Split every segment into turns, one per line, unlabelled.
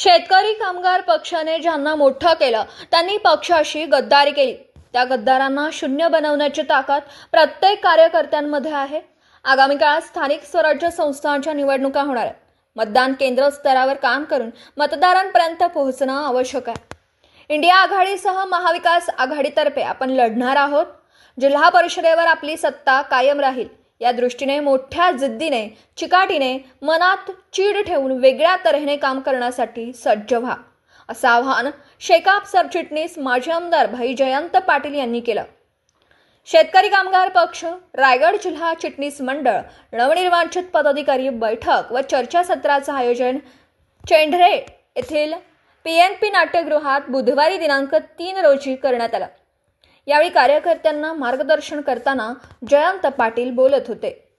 शेतकरी कामगार पक्षाने ज्यांना मोठं केलं त्यांनी पक्षाशी गद्दारी केली. त्या गद्दारांना शून्य बनवण्याची ताकद प्रत्येक कार्यकर्त्यांमध्ये आहे. आगामी काळात स्थानिक स्वराज्य संस्थांच्या निवडणुका होणार आहेत. मतदान केंद्र स्तरावर काम करून मतदारांपर्यंत पोहोचणं आवश्यक आहे. इंडिया आघाडीसह महाविकास आघाडीतर्फे आपण लढणार आहोत. जिल्हा परिषदेवर आपली सत्ता कायम राहील. या दृष्टीने मोठ्या जिद्दीने चिकाटीने मनात चीड ठेवून वेगळ्या तऱ्हेने काम करण्यासाठी सज्ज व्हा. असं आवाहन शेकाप सरचिटणीस माजी आमदार भाई जयंत पाटील यांनी केलं. शेतकरी कामगार पक्ष रायगड जिल्हा चिटणीस मंडळ नवनिर्वाचित पदाधिकारी बैठक व चर्चासत्राचं आयोजन चेंढरे येथील पी एन पी नाट्यगृहात बुधवारी दिनांक तीन रोजी करण्यात आलं. यावेळी कार्यकर्त्यांना मार्गदर्शन करताना जयंत पाटील बोलत होते.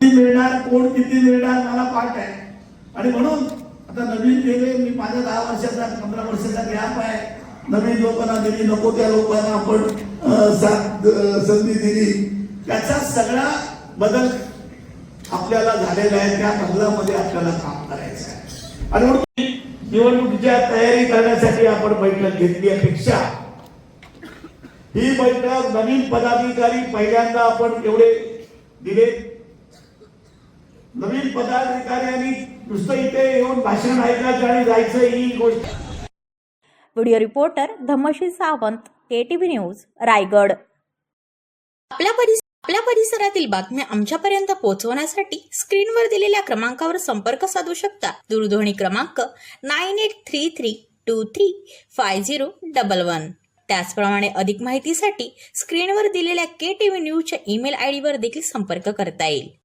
मिळणार कोण किती मिळणार मला पाठ आहे. आणि म्हणून आता नवीन गेले मी माझ्या दहा वर्षाचा पंधरा वर्षाचा गॅप आहे. नवीन लोकांना दिली नको त्या लोकांना आपण संधी दिली. त्याचा सगळा बदल आपल्याला झालेला आहे त्या बदलामध्ये आपल्याला काम करायचं आहे. आणि म्हणून निवडणुकीच्या तयारी करण्यासाठी आपण बैठक घेतली अपेक्षा. ही बैठक नवीन पदाधिकारी पहिल्यांदा आपण एवढे दिले. नवीन पदाधिकाऱ्यांनी नुसतं इथे येऊन भाषण ऐकायचं आणि जायचं ही गोष्ट.
Video reporter Dhammashi Sawant KTV news Raigad.
आपल्या परिस आपल्या परिसरातील बातम्या आमच्यापर्यंत पोहोचवण्यासाठी स्क्रीनवर दिलेल्या क्रमांकावर संपर्क साधू शकता. दूरध्वनी क्रमांक nine eight three three two three five zero double one. त्याचप्रमाणे अधिक माहितीसाठी स्क्रीनवर दिलेल्या के टी व्ही न्यूजच्या ईमेल आय डीवर देखील संपर्क करता येईल.